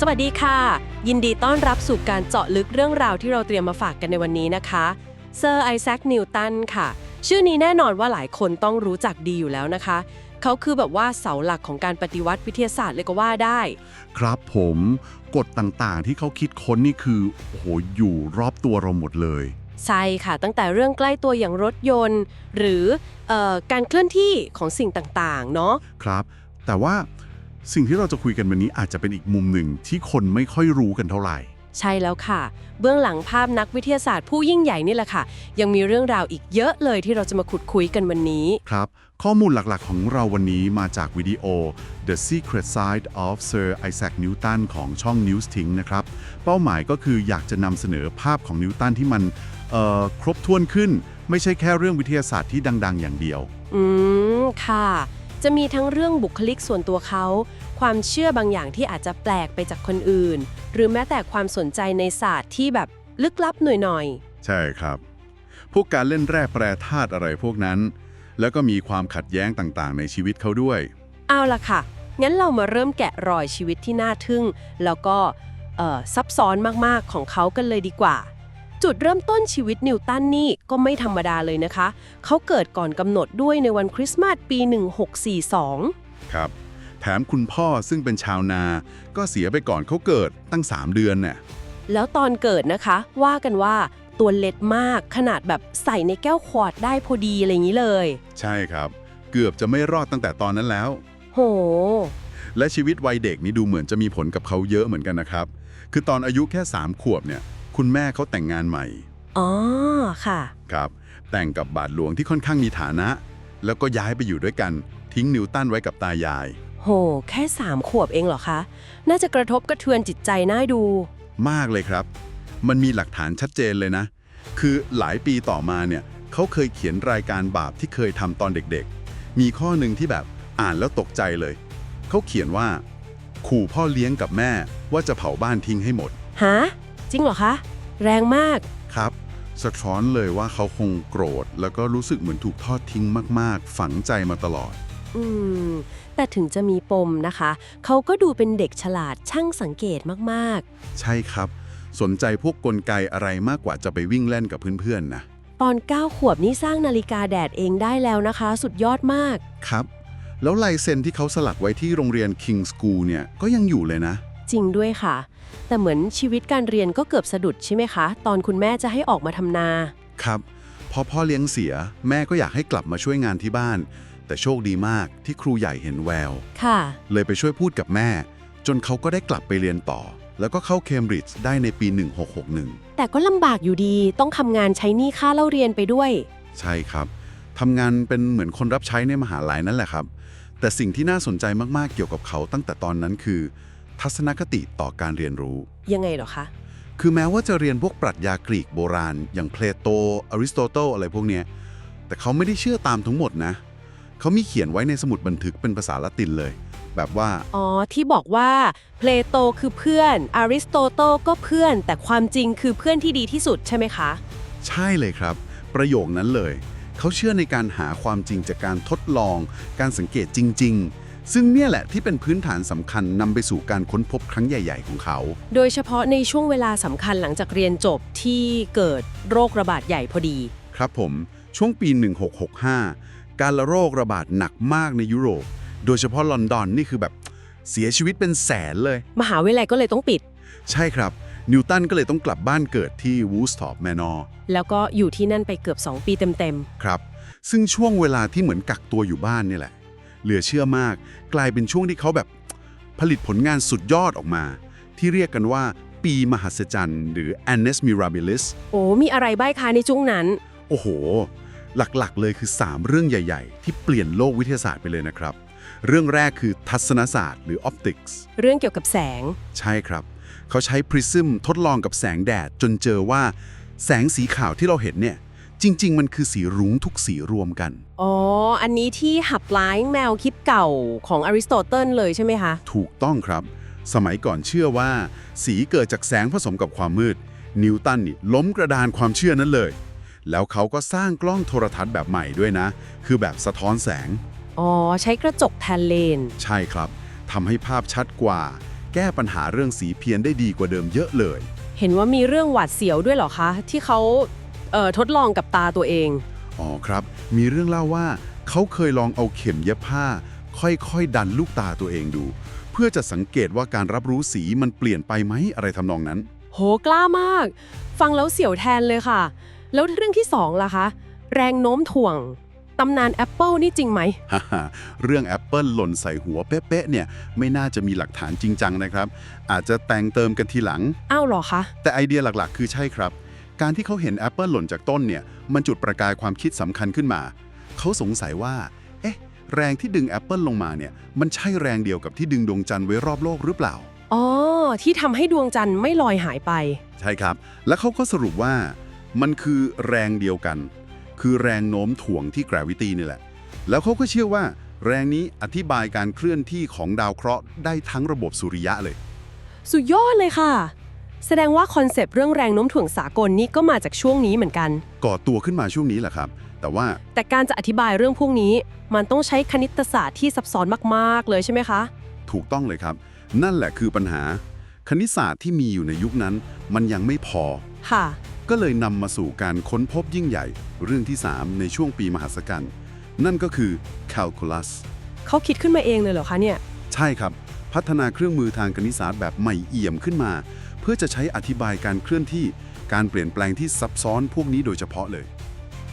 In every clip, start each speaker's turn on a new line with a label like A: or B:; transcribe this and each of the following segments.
A: สวัสดีค่ะ ยินดีต้อนรับสู่การเจาะลึกเรื่องราวที่เราเตรียมมาฝากกันในวันนี้นะคะเซอร์ไอแซคนิวตันค่ะ ชื่อนี้แน่นอนว่าหลายคนต้องรู้จักดีอยู่แล้วนะคะ เขาคือแบบว่าเสาหลักของการปฏิวัติวิทยาศาสตร์เลยก็ว่าได้
B: ครับผมกฎต่างๆ ที่เขาคิดค้นนี่คือโอ้โหอยู่รอบตัวเราหมดเลย
A: ใช่ค่ะ ตั้งแต่เรื่องใกล้ตัวอย่างรถยนต์ หรือเออการเคลื่อนที่ของสิ่งต่างๆ เนาะ
B: ครับ แต่ว่า สิ่งที่เราจะคุยกันวันนี้อาจจะเป็นอีกมุมหนึ่งที่คนไม่ค่อยรู้กันเท่าไหร่
A: ใช่แล้วค่ะ เบื้องหลังภาพนักวิทยาศาสตร์ผู้ยิ่งใหญ่นี่แหละค่ะ ยังมีเรื่องราวอีกเยอะเลยที่เราจะมาขุดคุยกันวันนี้
B: ครับ ข้อมูลหลักๆ ของเราวันนี้มาจากวิดีโอ The Secret Side of Sir Isaac Newton ของช่อง News t i n k นะครับ เป้าหมายก็คืออยากจะนำเสนอภาพของนิวตันที่มันเอ่อครบถ้วนขึ้น ไม่ใช่แค่เรื่องวิทยาศาสตร์ที่ดัง ๆ อย่างเดียว
A: อืม ค่ะ จะมีทั้งเรื่องบุคลิกส่วนตัวเขา ความเชื่อบางอย่างที่อาจจะแปลกไปจากคนอื่น หรือแม้แต่ความสนใจในศาสตร์ที่แบบลึกลับหน่อย
B: ใช่ครับ พวกการเล่นแร่แปรธาตุอะไรพวกนั้น แล้วก็มีความขัดแย้งต่างๆ ในชีวิตเขาด้วย
A: ๆ เอาล่ะค่ะ งั้นเรามาเริ่มแกะรอยชีวิตที่น่าทึ่ง แล้วก็เอ่อซับซ้อนมากๆของเขากันเลยดีกว่า จุดเริ่มต้นชีวิตนิวตันนี่ก็ไม่ธรรมดาเลยนะคะ เขาเกิดก่อนกำหนดด้วยในวันคริสต์มาสปี 1642
B: ครับ แถมคุณพ่อซึ่งเป็นชาวนา ก็เสียไปก่อนเขาเกิดตั้ง 3 เดือนเนี่ย
A: แล้วตอนเกิดนะคะ ว่ากันว่าตัวเล็กมากขนาดแบบใส่ในแก้วขวดได้พอดีอะไรอย่างนี้เลย
B: ใช่ครับ เกือบจะไม่รอดตั้งแต่ตอนนั้นแล้ว
A: โห
B: และชีวิตวัยเด็กนี่ดูเหมือนจะมีผลกับเขาเยอะเหมือนกันนะครับ คือตอนอายุแค่ 3 ขวบเนี่ย คุณแม่เขาแต่งงานใหม่
A: อ๋อ ค่ะ
B: ครับ แต่งกับบาทหลวงที่ค่อนข้างมีฐานะ แล้วก็ย้ายไปอยู่ด้วยกัน ทิ้งนิวตันไว้กับตายาย
A: โห แค่สามขวบเองเหรอคะ น่าจะกระทบกระเทือนจิตใจน่าดู
B: มากเลยครับ มันมีหลักฐานชัดเจนเลยนะ คือหลายปีต่อมาเนี่ยเขาเคยเขียนรายการบาปที่เคยทำตอนเด็กๆ มีข้อหนึ่งที่แบบอ่านแล้วตกใจเลย เขาเขียนว่า ขู่พ่อเลี้ยงกับแม่ว่าจะเผาบ้านทิ้งให้หมด
A: ฮะ จริงเหรอคะ แรงมาก
B: ครับ สะท้อนเลยว่าเขาคงโกรธ แล้วก็รู้สึกเหมือนถูกทอดทิ้งมาก ๆ ฝังใจมาตลอด
A: อืม แต่ถึงจะมีปมนะคะ เขาก็ดูเป็นเด็กฉลาดช่างสังเกตมาก
B: ใช่ครับ สนใจพวกกลไกอะไรมากกว่าจะไปวิ่งเล่นกับเพื่อน ๆ นะ
A: ๆ ตอน 9 ขวบนี่สร้างนาฬิกาแดดเองได้แล้วนะคะ สุดยอดมาก
B: ครับ แล้วลายเซ็นที่เขาสลักไว้ที่โรงเรียน King School เนี่ย ก็ยังอยู่เลยนะ
A: จริงด้วยค่ะ แต่เหมือนชีวิตการเรียนก็เกือบสะดุดใช่ไหมคะ ตอนคุณแม่จะให้ออกมาทำนา
B: ครับพอพ่อเลี้ยงเสียแม่ก็อยากให้กลับมาช่วยงานที่บ้าน แต่โชคดีมากที่ครูใหญ่เห็นแวว
A: ค่ะ
B: เลยไปช่วยพูดกับแม่ จนเขาก็ได้กลับไปเรียนต่อ แล้วก็เข้าเคมบริดจ์ได้ในปี 1661
A: แต่ก็ลำบากอยู่ดีต้องทำงานใช้หนี้ค่าเล่าเรียนไปด้วย
B: ใช่ครับทำงานเป็นเหมือนคนรับใช้ในมหาลัยนั่นแหละครับ แต่สิ่งที่น่าสนใจมากๆเกี่ยวกับเขาตั้งแต่ตอนนั้นคือ ทัศนคติต่อการเรียนรู้
A: ยังไงเหรอคะ
B: คือแม้ว่าจะเรียนพวกปรัชญากรีกโบราณ อย่างเพลโตอริสโตเติลอะไรพวกเนี้ยแต่เขาไม่ได้เชื่อตามทั้งหมดนะ เขามีเขียนไว้ในสมุดบันทึกเป็นภาษาละตินเลย แบบว่า
A: อ๋อ ที่บอกว่าเพลโตคือเพื่อนอริสโตเติลก็เพื่อน แต่ความจริงคือเพื่อนที่ดีที่สุดใช่ไหมคะ
B: ใช่เลยครับ ประโยคนั้นเลย เขาเชื่อในการหาความจริงจากการทดลอง การสังเกตจริง ๆ ซึ่งเนี่ยแหละที่เป็นพื้นฐานสำคัญนำไปสู่การค้นพบครั้งใหญ่ ๆ ของเขา
A: โดยเฉพาะในช่วงเวลาสำคัญหลังจากเรียนจบที่เกิดโรคระบาดใหญ่พอดี
B: ครับผม ช่วงปี 1665 การละโรคระบาดหนักมากในยุโรป โดยเฉพาะลอนดอนนี่คือแบบเสียชีวิตเป็นแสนเลย
A: มหาวิทยาลัยก็เลยต้องปิด
B: ใช่ครับ นิวตันก็เลยต้องกลับบ้านเกิดที่วูสตอปแมนอร์
A: แล้วก็อยู่ที่นั่นไปเกือบ 2 ปีเต็ม
B: ครับ ซึ่งช่วงเวลาที่เหมือนกักตัวอยู่บ้านนี่แหละ เหลือเชื่อมาก กลายเป็นช่วงที่เขาแบบผลิตผลงานสุดยอดออกมา ที่เรียกกันว่าปีมหัศจรรย์ หรือ Annus Mirabilis
A: ๆโอ้มีอะไรบ้างคะในช่วงนั้น
B: โอ้โห หลักๆเลยคือ 3 เรื่องใหญ่ ๆ ที่เปลี่ยนโลกวิทยาศาสตร์ไปเลยนะครับ เรื่องแรกคือทัศนศาสตร์หรือ optics
A: เรื่องเกี่ยวกับแสง
B: ใช่ครับ เขาใช้พริซึมทดลองกับแสงแดดจนเจอว่า แสงสีขาวที่เราเห็นเนี่ย จริง ๆ มันคือสีรุ้งทุกสีรวมกัน
A: อ๋อ อันนี้ที่หับล้างแมวคิดเก่าของอริสโตเติลเลยใช่ไหมคะ
B: ถูกต้องครับ สมัยก่อนเชื่อว่า สีเกิดจากแสงผสมกับความมืด นิวตันนี่ล้มกระดานความเชื่อนั้นเลย แล้วเขาก็สร้างกล้องโทรทัศน์แบบใหม่ด้วยนะ คือแบบสะท้อนแสง
A: อ๋อ ใช้กระจกแทนเลน
B: ใช่ครับทำให้ภาพชัดกว่าแแก้ปัญหาเรื่องสีเพี้ยนได้ดีกว่าเดิมเยอะเลย
A: เห็นว่ามีเรื่องหวาดเสียวด้วยเหรอคะ ที่เขาเอ่อ ทดลองกับตาตัวเอง
B: อ๋อครับ มีเรื่องเล่าว่าเขาเคยลองเอาเข็มเย็บผ้า ค่อยๆ ดันลูกตาตัวเองดู เพื่อจะสังเกตว่าการรับรู้สีมันเปลี่ยนไปไหมอะไรทำนองนั้น
A: โหกล้ามาก ฟังแล้วเสียวแทนเลยค่ะ แล้วเรื่องที่สองล่ะคะ แรงโน้มถ่วงตำนานแอปเปิลนี่จริงไหม
B: ฮ่าฮ่าเรื่องแอปเปิลหล่นใส่หัวเป๊ะๆเนี่ย ไม่น่าจะมีหลักฐานจริงจังนะครับ อาจจะแต่งเติมกันทีหลัง
A: อ้าวเหรอคะ
B: แต่ไอเดียหลักๆ คือใช่ครับ การที่เขาเห็นแอปเปิลหล่นจากต้นเนี่ยมันจุดประกายความคิดสำคัญขึ้นมา เขาสงสัยว่า เอ๊ะ แรงที่ดึงแอปเปิลลงมาเนี่ยมันใช่แรงเดียวกับที่ดึงดวงจันทร์ไว้รอบโลกหรือเปล่า
A: อ๋อ ที่ทำให้ดวงจันทร์ไม่ลอยหายไป
B: ใช่ครับ และเขาก็สรุปว่า มันคือแรงเดียวกัน คือแรงโน้มถ่วงที่ gravity นี่แหละ แล้วเขาก็เชื่อว่า แรงนี้อธิบายการเคลื่อนที่ของดาวเคราะห์ได้ทั้งระบบสุริยะเลย
A: สุดยอดเลยค่ะ แสดงว่าคอนเซปต์เรื่องแรงโน้มถ่วงสากลนี่ก็มาจากช่วงนี้เหมือนกัน
B: ก่อตัวขึ้นมาช่วงนี้แหละครับ แต่ว่า
A: แต่การจะอธิบายเรื่องพวกนี้ มันต้องใช้คณิตศาสตร์ที่ซับซ้อนมากๆ เลยใช่ไหมคะ
B: ถูกต้องเลยครับ นั่นแหละคือปัญหา คณิตศาสตร์ที่มีอยู่ในยุคนั้น มันยังไม่พอ
A: ค่ะ
B: ก็เลยนำมาสู่การค้นพบยิ่งใหญ่ เรื่องที่ 3 ในช่วงปีมหัศจรรย์นั่นก็คือ calculus
A: เขาคิดขึ้นมาเองเลยเหรอคะเนี่ย
B: ใช่ครับ พัฒนาเครื่องมือทางคณิตศาสตร์แบบใหม่เอี่ยมขึ้นมาเพื่อจะใช้อธิบายการเคลื่อนที่การเปลี่ยนแปลงที่ซับซ้อนพวกนี้โดยเฉพาะเลย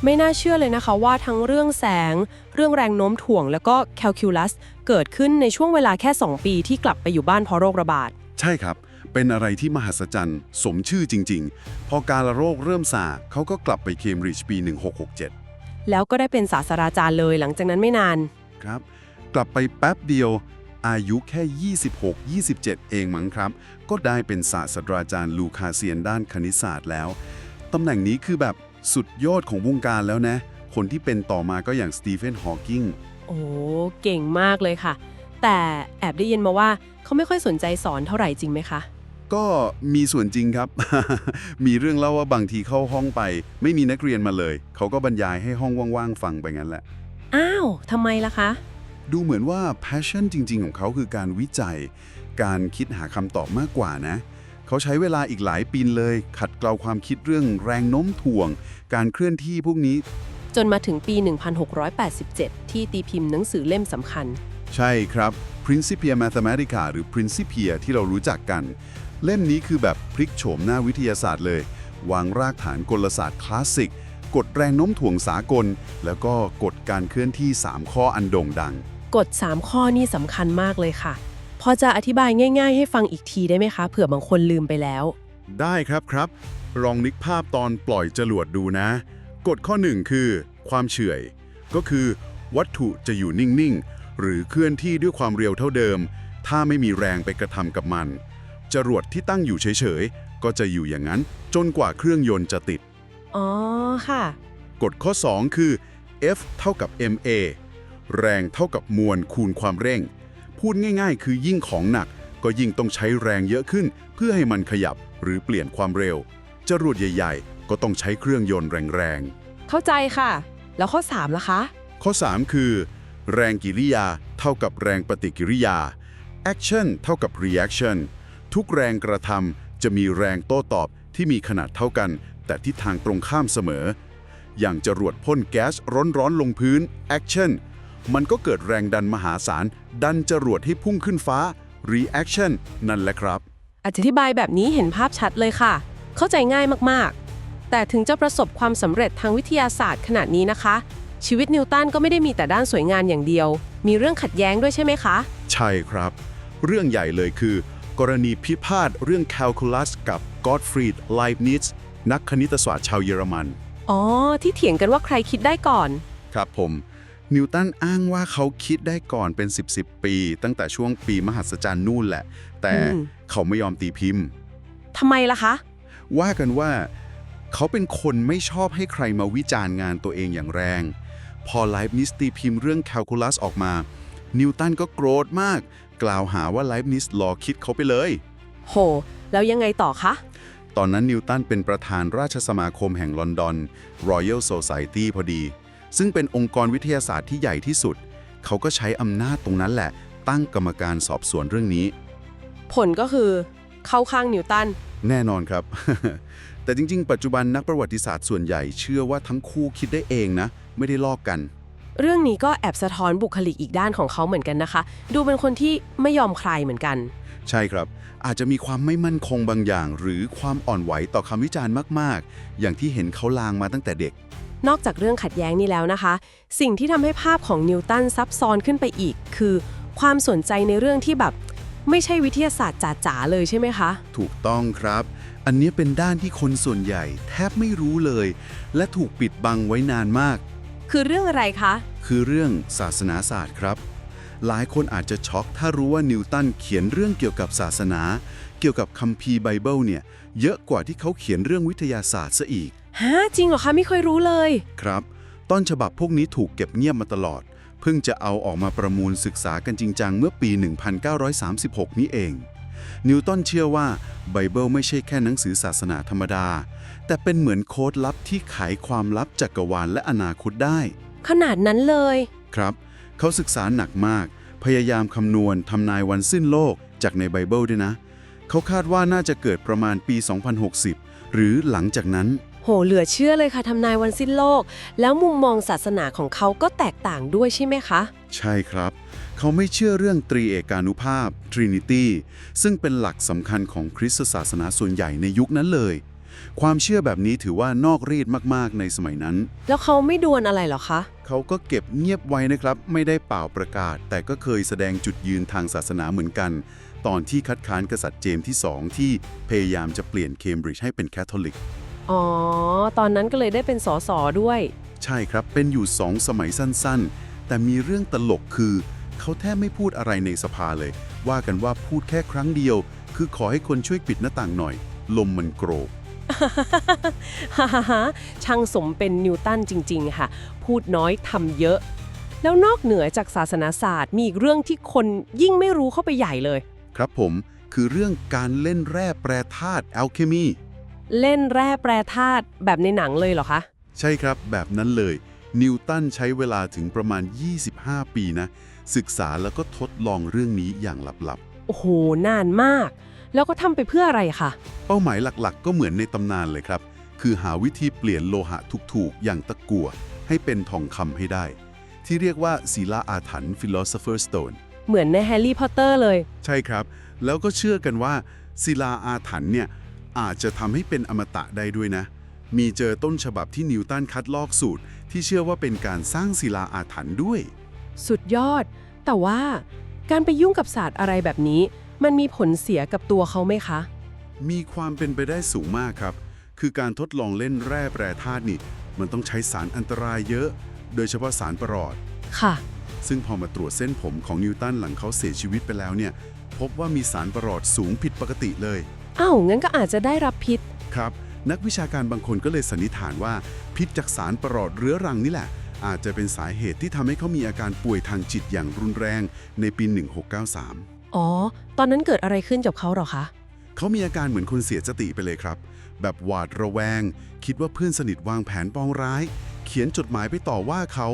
A: ไม่น่าเชื่อเลยนะคะว่าทั้งเรื่องแสง เรื่องแรงโน้มถ่วง แล้วก็แคลคิวลัสเกิดขึ้นในช่วงเวลาแค่ 2 ปีที่กลับไปอยู่บ้านเพราะโรคระบาด
B: ใช่ครับ เป็นอะไรที่มหัศจรรย์ สมชื่อจริง ๆ พอการละโรคเริ่มซาเขาก็กลับไปเคมบริดจ์ปี 1667
A: แล้วก็ได้เป็นศาสตราจารย์เลยหลังจากนั้นไม่นาน
B: ครับ กลับไปแป๊บเดียว อายุแค่ 26 27 เองมั้งครับ ก็ได้เป็นศาสตราจารย์ลูคาเซียนด้านคณิตศาสตร์แล้ว ตำแหน่งนี้คือแบบสุดยอดของวงการแล้วนะ คนที่เป็นต่อมาก็อย่างสตีเฟนฮอว์กิง
A: โอ้เก่งมากเลยค่ะ แต่แอบได้ยินมาว่าเขาไม่ค่อยสนใจสอนเท่าไหร่จริงไหมคะ
B: ก็มีส่วนจริงครับ มีเรื่องเล่าว่าบางทีเข้าห้องไป ไม่มีนักเรียนมาเลย เขาก็บรรยายให้ห้องว่างๆฟังไปงั้นแหละ
A: อ้าวทำไมล่ะคะ
B: ดูเหมือนว่า passion จริง ๆ ของเขาคือการวิจัย การคิดหาคำตอบมากกว่านะ เขาใช้เวลาอีกหลายปีเลย ขัดเกลาความคิดเรื่องแรงโน้มถ่วง การเคลื่อนที่พวกนี้
A: จนมาถึงปี 1687 ที่ตีพิมพ์หนังสือเล่มสำคัญ
B: ใช่ครับ Principia Mathematica หรือ Principia ที่เรารู้จักกัน เล่มนี้คือแบบพลิกโฉมหน้าวิทยาศาสตร์เลย วางรากฐานกลศาสตร์คลาสสิกกฎแรงโน้มถ่วงสากล แล้วก็กฎการเคลื่อนที่ 3 ข้ออันโด่งดัง
A: กฎ 3 ข้อนี่สำคัญมากเลยค่ะ พอจะอธิบายง่าย ๆ ให้ฟังอีกทีได้ไหมคะ เผื่อบางคนลืมไปแล้ว
B: ได้ครับครับ ลองนึกภาพตอนปล่อยจรวดดูนะ กฎข้อหนึ่งคือ ความเฉื่อย ก็คือวัตถุจะอยู่นิ่ง ๆ หรือเคลื่อนที่ด้วยความเร็วเท่าเดิม ถ้าไม่มีแรงไปกระทำกับมัน จรวดที่ตั้งอยู่เฉย ๆ ก็จะอยู่อย่างนั้น จนกว่าเครื่องยนต์จะติด
A: อ๋อ ค่ะ
B: กฎข้อ 2 คือ F เท่ากับ ma แรงเท่ากับมวลคูณความเร่ง พูดง่ายๆ คือยิ่งของหนัก ก็ยิ่งต้องใช้แรงเยอะขึ้น เพื่อให้มันขยับหรือเปลี่ยนความเร็ว จรวดใหญ่ๆ ก็ต้องใช้เครื่องยนต์แรง
A: เข้าใจค่ะ แล้วข้อ3ล่ะคะ
B: ๆข้อ 3 คือ แรงกิริยาเท่ากับแรงปฏิกิริยา action เท่ากับ reaction ทุกแรงกระทำจะมีแรงโต้ตอบที่มีขนาดเท่ากัน แต่ทิศทางตรงข้ามเสมอ อย่างจรวดพ่นแก๊สร้อนๆลงพื้น action มันก็เกิดแรงดันมหาศาล ดันจรวดให้พุ่งขึ้นฟ้า reaction นั่นแหละครับ
A: อธิบายแบบนี้เห็นภาพชัดเลยค่ะ เข้าใจง่ายมากๆ แต่ถึงจะประสบความสำเร็จทางวิทยาศาสตร์ขนาดนี้นะคะ ชีวิตนิวตันก็ไม่ได้มีแต่ด้านสวยงามอย่างเดียว มีเรื่องขัดแย้งด้วยใช่ไหมคะ
B: ใช่ครับ เรื่องใหญ่เลยคือ กรณีพิพาทเรื่องแคลคูลัสกับกอ t ฟรีดไลบนิ z นักคณิตศาสตร์ชาวเยอรมัน
A: อ๋อ ที่เถียงกันว่าใครคิดได้ก่อน
B: ครับผม นิวตันอ้างว่าเขาคิดได้ก่อนเป็น 10 10ปี ตั้งแต่ช่วงปีมหัศจรรย์นู่นแหละ แต่
A: อืม
B: เขาไม่ยอมตีพิมพ์
A: ทำไมล่ะคะ
B: ว่ากันว่า เขาเป็นคนไม่ชอบให้ใครมาวิจารณ์งานตัวเองอย่างแรง พอไลฟ์นิสตีพิมพ์เรื่องแคลคูลัสออกมา นิวตันก็โกรธมาก กล่าวหาว่าไลฟ์นิสหลอกคิดเขาไปเลย
A: โห แล้วยังไงต่อคะ
B: ตอนนั้นนิวตันเป็นประธานราชสมาคมแห่งลอนดอน Royal Society พอดี ซึ่งเป็นองค์กรวิทยาศาสตร์ที่ใหญ่ที่สุด เขาก็ใช้อำนาจตรงนั้นแหละ ตั้งกรรมการสอบสวนเรื่องนี้
A: พผลก็คือเข้าข้างนิวตัน
B: แน่นอนครับ แต่จริง ๆ ปัจจุบันนักประวัติศาสตร์ส่วนใหญ่เชื่อว่าทั้งคู่คิดได้เองนะ ไม่ได้ลอกกัน
A: เรื่องนี้ก็แอบสะท้อนบุคลิกอีกด้านของเขาเหมือนกันนะคะ ดูเป็นคนที่ไม่ยอมใครเหมือนกัน
B: ใช่ครับ อาจจะมีความไม่มั่นคงบางอย่าง หรือความอ่อนไหวต่อคำวิจารณ์มาก ๆ อย่างที่เห็นเขาลางมาตั้งแต่เด็ก
A: นอกจากเรื่องขัดแย้งนี้แล้วนะคะ สิ่งที่ทำให้ภาพของนิวตันซับซ้อนขึ้นไปอีก คือความสนใจในเรื่องที่แบบไม่ใช่วิทยาศาสตร์จ๋าๆเลยใช่ไหมคะ
B: ถูกต้องครับ อันนี้เป็นด้านที่คนส่วนใหญ่แทบไม่รู้เลย และถูกปิดบังไว้นานมาก
A: คือเรื่องอะไรคะ
B: คือเรื่องศาสนาศาสตร์ครับ หลายคนอาจจะช็อกถ้ารู้ว่านิวตันเขียนเรื่องเกี่ยวกับศาสนา เกี่ยวกับคัมภีร์ไบเบิลเนี่ยเยอะกว่าที่เขาเขียนเรื่องวิทยาศาสตร์ซะอีก
A: ฮะจริงเหรอคะไม่เคยรู้เลย
B: ครับ ต้นฉบับพวกนี้ถูกเก็บเงียบมาตลอด เพิ่งจะเอาออกมาประมูลศึกษากันจริงจังเมื่อปี 1936 นี้เอง นิวตันเชื่อว่าไบเบิลไม่ใช่แค่หนังสือศาสนาธรรมดา แต่เป็นเหมือนโค้ดลับที่ไขความลับจักรวาลและอนาคตได้
A: ขนาดนั้นเลย
B: ครับเขาศึกษาหนักมาก พยายามคำนวณทำนายวันสิ้นโลกจากในไบเบิลด้วยนะ เขาคาดว่าน่าจะเกิดประมาณปี 2060 หรือหลังจากนั้น
A: โห เหลือเชื่อเลยค่ะทำนายวันสิ้นโลก แล้วมุมมองศาสนาของเขาก็แตกต่างด้วยใช่ไหมคะ
B: ใช่ครับ เขาไม่เชื่อเรื่องตรีเอกานุภาพ Trinity ซึ่งเป็นหลักสำคัญของคริสตศาสนาส่วนใหญ่ในยุคนั้นเลย ความเชื่อแบบนี้ถือว่านอกรีดมากๆในสมัยนั้น
A: แล้วเขาไม่ดวนอะไรเหรอคะ
B: เขาก็เก็บเงียบไว้นะครับ ไม่ได้เป่าประกาศ แต่ก็เคยแสดงจุดยืนทางศาสนาเหมือนกัน ตอนที่คัดค้านกษัตริย์เจมส์ที่ 2 ที่พยายามจะเปลี่ยนเคมบริดจ์ให้เป็นแคทอลิก
A: อ๋อ ตอนนั้นก็เลยได้เป็นสสด้วย
B: ใช่ครับ เป็นอยู่สองสมัยสั้นๆ แต่มีเรื่องตลกคือ เขาแทบไม่พูดอะไรในสภาเลย ว่ากันว่าพูดแค่ครั้งเดียว คือขอให้คนช่วยปิดหน้าต่างหน่อย ลมมันโกรก
A: ฮ่าฮ่าฮ่าช่างสมเป็นนิวตันจริง ๆ ค่ะ พูดน้อยทำเยอะ แล้วนอกเหนือจากศาสนาศาสตร์มีอีกเรื่องที่คนยิ่งไม่รู้เข้าไปใหญ่เลย
B: ครับผมคือเรื่องการเล่นแร่แปรธาตุแอลเคมี
A: เล่นแร่แปรธาตุแบบในหนังเลยเหรอคะ
B: ใช่ครับแบบนั้นเลย นิวตันใช้เวลาถึงประมาณ 25 ปีนะ ศึกษาแล้วก็ทดลองเรื่องนี้อย่างลับ
A: โอ้โห นานมาก แล้วก็ทำไปเพื่ออะไรคะ
B: ๆเป้าหมายหลักๆ ก็เหมือนในตำนานเลยครับ คือหาวิธีเปลี่ยนโลหะถูกๆ อย่างตะกั่วให้เป็นทองคำให้ได้ ที่เรียกว่าศิลาอาถรรพ์ Philosopher's Stone
A: เหมือนในแฮร์รี่พอตเตอร์เลย
B: ใช่ครับ แล้วก็เชื่อกันว่า ศิลาอาถรรพ์เนี่ยอาจจะทำให้เป็นอมตะได้ด้วยนะ มีเจอต้นฉบับที่นิวตันคัดลอกสูตร ที่เชื่อว่าเป็นการสร้างศิลาอาถรรพ์ด้วย
A: สุดยอด แต่ว่าการไปยุ่งกับศาสตร์อะไรแบบนี้ มันมีผลเสียกับตัวเขาไหมคะ
B: มีความเป็นไปได้สูงมากครับ คือการทดลองเล่นแร่แปรธาตุนี่ มันต้องใช้สารอันตรายเยอะ โดยเฉพาะสารประหลอด
A: ค่ะ
B: ซึ่งพอมาตรวจเส้นผมของนิวตันหลังเขาเสียชีวิตไปแล้วเนี่ย พบว่ามีสารประหลอดสูงผิดปกติเลย
A: อ้าวงั้นก็อาจจะได้รับพิษ
B: ครับ นักวิชาการบางคนก็เลยสันนิษฐานว่า พิษจากสารประหลอดเรื้อรังนี่แหละ อาจจะเป็นสาเหตุที่ทำให้เขามีอาการป่วยทางจิตอย่างรุนแรงในปี 1693
A: อ๋อ ตอนนั้นเกิดอะไรขึ้นกับเขาเหรอคะ
B: เขามีอาการเหมือนคนเสียสติไปเลยครับ แบบหวาดระแวง คิดว่าเพื่อนสนิทวางแผนปองร้ายเขียนจดหมายไปต่อว่าเขา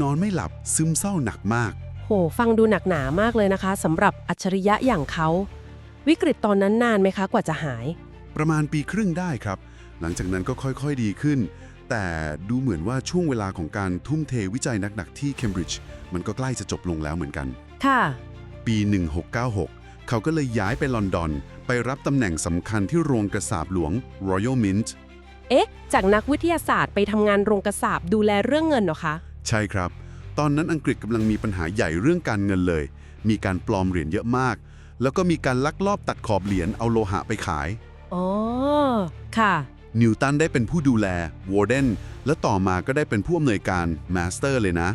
B: นอนไม่หลับซึมเศร้าหนักมาก
A: โห ฟังดูหนักหนามากเลยนะคะสำหรับอัจฉริยะอย่างเขา วิกฤตตอนนั้นนานไหมคะกว่าจะหาย
B: ประมาณปีครึ่งได้ครับ หลังจากนั้นก็ค่อยๆดีขึ้น แต่ดูเหมือนว่าช่วงเวลาของการทุ่มเทวิจัยหนักๆที่เคมบริดจ์มันก็ใกล้จะจบลงแล้วเหมือนกัน
A: ค่ะ
B: ปี 1696 เขาก็เลยย้ายไปลอนดอน ไปรับตำแหน่งสำคัญที่โรงกระสาบหลวง Royal Mint
A: เอ๊ะ จากนักวิทยาศาสตร์ไปทำงานโรงกระสาบดูแลเรื่องเงินเหรอคะ
B: ใช่ครับ ตอนนั้นอังกฤษกำลังมีปัญหาใหญ่เรื่องการเงินเลย มีการปลอมเหรียญเยอะมาก แล้วก็มีการลักลอบตัดขอบเหรียญเอาโลหะไปขาย
A: อ๋อ ค่ะ
B: นิวตันได้เป็นผู้ดูแลวอร์เดนและต่อมาก็ได้เป็นผู้อำนวยการมาสเตอร์เลยนะ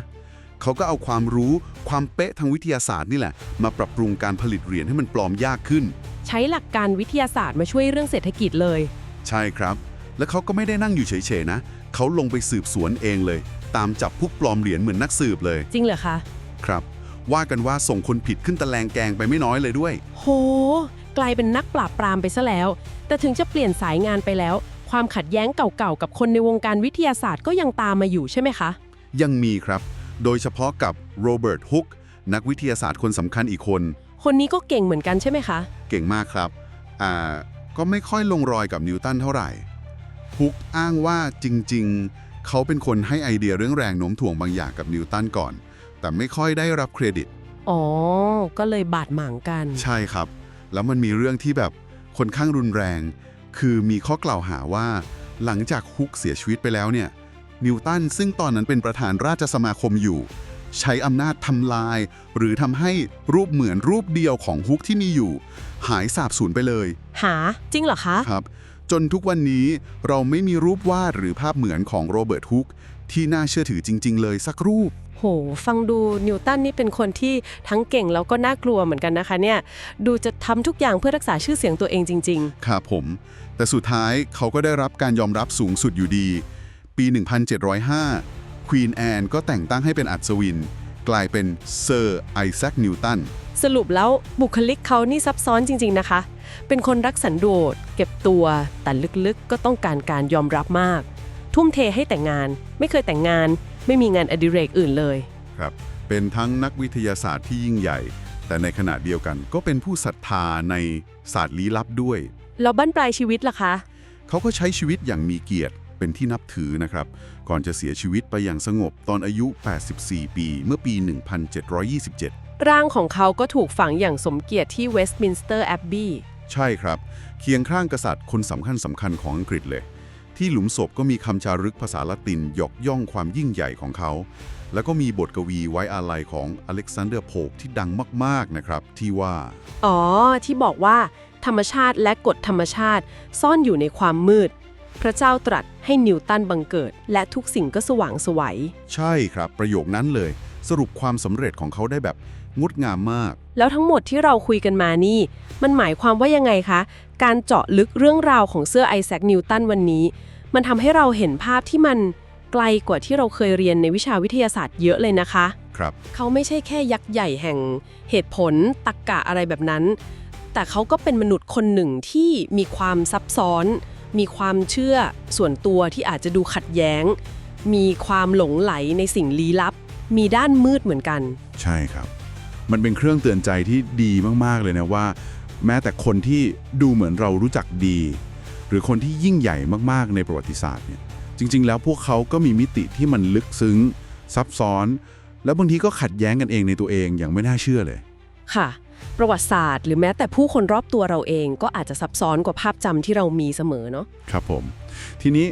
B: เขาก็เอาความรู้ความเป๊ะทางวิทยาศาสตร์นี่แหละ มาปรับปรุงการผลิตเหรียญให้มันปลอมยากขึ้น
A: ใช้หลักการวิทยาศาสตร์มาช่วยเรื่องเศรษฐกิจเลย
B: ใช่ครับ และเขาก็ไม่ได้นั่งอยู่เฉยๆนะ เขาลงไปสืบสวนเองเลย ตามจับพวกปลอมเหรียญเหมือนนักสืบเลย
A: จริงเหรอคะ
B: ครับ ว่ากันว่าส่งคนผิดขึ้นตะแลงแกงไปไม่น้อยเลยด้วย
A: โห กลายเป็นนักปราบปรามไปซะแล้ว แต่ถึงจะเปลี่ยนสายงานไปแล้ว ความขัดแย้งเก่าๆ กับคนในวงการวิทยาศาสตร์ก็ยังตามมาอยู่ใช่ไหมคะ
B: ยังมีครับ โดยเฉพาะกับโรเบิร์ตฮุกนักวิทยาศาสตร์คนสำคัญอีกคน
A: คนนี้ก็เก่งเหมือนกันใช่ไหมคะ
B: เก่งมากครับ อ่า ก็ไม่ค่อยลงรอยกับนิวตันเท่าไหร่ ฮุกอ้างว่าจริง ๆ เขาเป็นคนให้ไอเดียเรื่องแรงโน้มถ่วงบางอย่างกับนิวตันก่อน แต่ไม่ค่อยได้รับเครดิต
A: อ๋อ ก็เลยบาดหมางกัน
B: ใช่ครับ แล้วมันมีเรื่องที่แบบค่อนข้างรุนแรง คือมีข้อกล่าวหาว่า หลังจากฮุกเสียชีวิตไปแล้วเนี่ย นิวตันซึ่งตอนนั้นเป็นประธานราชสมาคมอยู่ ใช้อำนาจทำลาย หรือทำให้รูปเหมือนรูปเดียวของฮุกที่มีอยู่ หายสาบสูญไปเลย
A: หาจริงเหรอคะ
B: ครับ จนทุกวันนี้เราไม่มีรูปวาดหรือภาพเหมือนของโรเบิร์ตฮุกที่น่าเชื่อถือจริง ๆ เลยสักรูป
A: โห ฟังดูนิวตันนี่เป็นคนที่ทั้งเก่งแล้วก็น่ากลัวเหมือนกันนะคะเนี่ย ดูจะทำทุกอย่างเพื่อรักษาชื่อเสียงตัวเองจริง
B: ครับผม แต่สุดท้ายเขาก็ได้รับการยอมรับสูงสุดอยู่ดี ปี 1705 ควีนแอนก็แต่งตั้งให้เป็นอัศวิน กลายเป็นเซอร์ไอแซคนิวตัน
A: ๆสรุปแล้วบุคลิกเขานี่ซับซ้อนจริง ๆ นะคะ เป็นคนรักสันโดษเก็บตัว แต่ลึกๆ ก็ต้องการการยอมรับมาก ทุ่มเทให้แต่งงาน ไม่เคยแต่งงาน ไม่มีงานอดิเรกอื่นเลย
B: ครับ เป็นทั้งนักวิทยาศาสตร์ที่ยิ่งใหญ่ แต่ในขณะเดียวกันก็เป็นผู้ศรัทธาในศาสตร์ลี้ลับด้วย
A: แล้วบั้นปลายชีวิตล่ะคะ
B: เขาก็ใช้ชีวิตอย่างมีเกียรติเป็นที่นับถือนะครับ ก่อนจะเสียชีวิตไปอย่างสงบตอนอายุ 84 ปีเมื่อปี 1727
A: ร่างของเขาก็ถูกฝังอย่างสมเกียรติที่เวสต์มินสเตอร์แอบบี
B: ใช่ครับ เคียงข้างกษัตริย์คนสำคัญสำคัญของอังกฤษเลย ที่หลุมศพก็มีคำจารึกภาษาละตินยกย่องความยิ่งใหญ่ของเขา แล้วก็มีบทกวีไว้อาลัยของอเล็กซานเดอร์โพกที่ดังมากๆนะครับ ที่ว่า
A: อ๋อ ที่บอกว่า ธรรมชาติและกฎธรรมชาติ ซ่อนอยู่ในความมืด พระเจ้าตรัสให้นิวตันบังเกิด และทุกสิ่งก็สว่างไสวัย
B: ใช่ครับ ประโยคนั้นเลย สรุปความสำเร็จของเขาได้แบบ งดงามมาก
A: แล้วทั้งหมดที่เราคุยกันมานี่ มันหมายความว่ายังไงคะ การเจาะลึกเรื่องราวของเสื้อไอแซคนิวตันวันนี้ มันทำให้เราเห็นภาพที่มันไกลกว่าที่เราเคยเรียนในวิชาวิทยาศาสตร์เยอะเลยนะคะ
B: ครับ
A: เขาไม่ใช่แค่ยักษ์ใหญ่แห่งเหตุผลตรรกกะอะไรแบบนั้น แต่เขาก็เป็นมนุษย์คนหนึ่งที่มีความซับซ้อน มีความเชื่อส่วนตัวที่อาจจะดูขัดแย้ง มีความหลงไหลในสิ่งลี้ลับ มีด้านมืดเหมือนกัน
B: ใช่ครับ มันเป็นเครื่องเตือนใจที่ดีมากๆเลยนะว่า แม้แต่คนที่ดูเหมือนเรารู้จักดี หรือคนที่ยิ่งใหญ่มากๆในประวัติศาสตร์เนี่ยจริง ๆ แล้วพวกเขาก็มีมิติที่มันลึกซึ้ง ซับซ้อน แล้วบางทีก็ขัดแย้งกันเองในตัวเองอย่างไม่น่าเชื่อเลย
A: ค่ะ ประวัติศาสตร์ หรือแม้แต่ผู้คนรอบตัวเราเอง ก็อาจจะซับซ้อนกว่าภาพจำที่เรามีเสมอเนาะ
B: ครับผม ทีนี้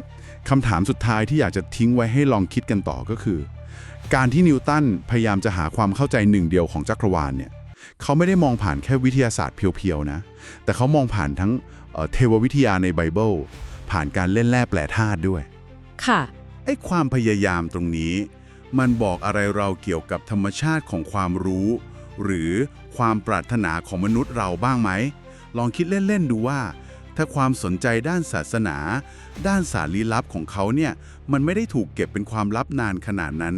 B: คำถามสุดท้ายที่อยากจะทิ้งไว้ให้ลองคิดกันต่อก็คือ การที่นิวตันพยายามจะหาความเข้าใจหนึ่งเดียวของจักรวาลเนี่ยเขาไม่ได้มองผ่านแค่วิทยาศาสตร์เพียวๆนะ แต่เขามองผ่านทั้งเอ่อเทววิทยาในไบเบิลผ่านการเล่นแร่แปรธาตุด้วย
A: ค่ะ
B: ไอ้ความพยายามตรงนี้ มันบอกอะไรเราเกี่ยวกับธรรมชาติของความรู้ หรือความปรารถนาของมนุษย์เราบ้างไหม ลองคิดเล่นๆดูว่า ถ้าความสนใจด้านศาสนา ด้านสารลี้ลับของเขาเนี่ย มันไม่ได้ถูกเก็บเป็นความลับนานขนาดนั้น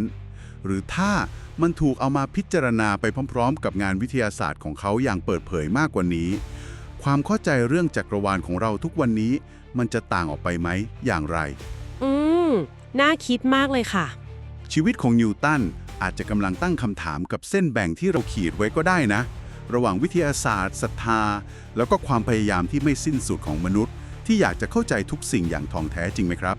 B: หรือถ้ามันถูกเอามาพิจารณาไปพร้อม ๆ กับงานวิทยาศาสตร์ของเขาอย่างเปิดเผยมากกว่านี้ ความเข้าใจเรื่องจักรวาลของเราทุกวันนี้ มันจะต่างออกไปไหมอย่างไร
A: อืม น่าคิดมากเลยค่ะ
B: ชีวิตของนิวตันอาจจะกำลังตั้งคำถามกับเส้นแบ่งที่เราขีดไว้ก็ได้นะ ระหว่างวิทยาศาสตร์ศรัทธา แล้วก็ความพยายามที่ไม่สิ้นสุดของมนุษย์ ที่อยากจะเข้าใจทุกสิ่งอย่างท่องแท้จริงไหมครับ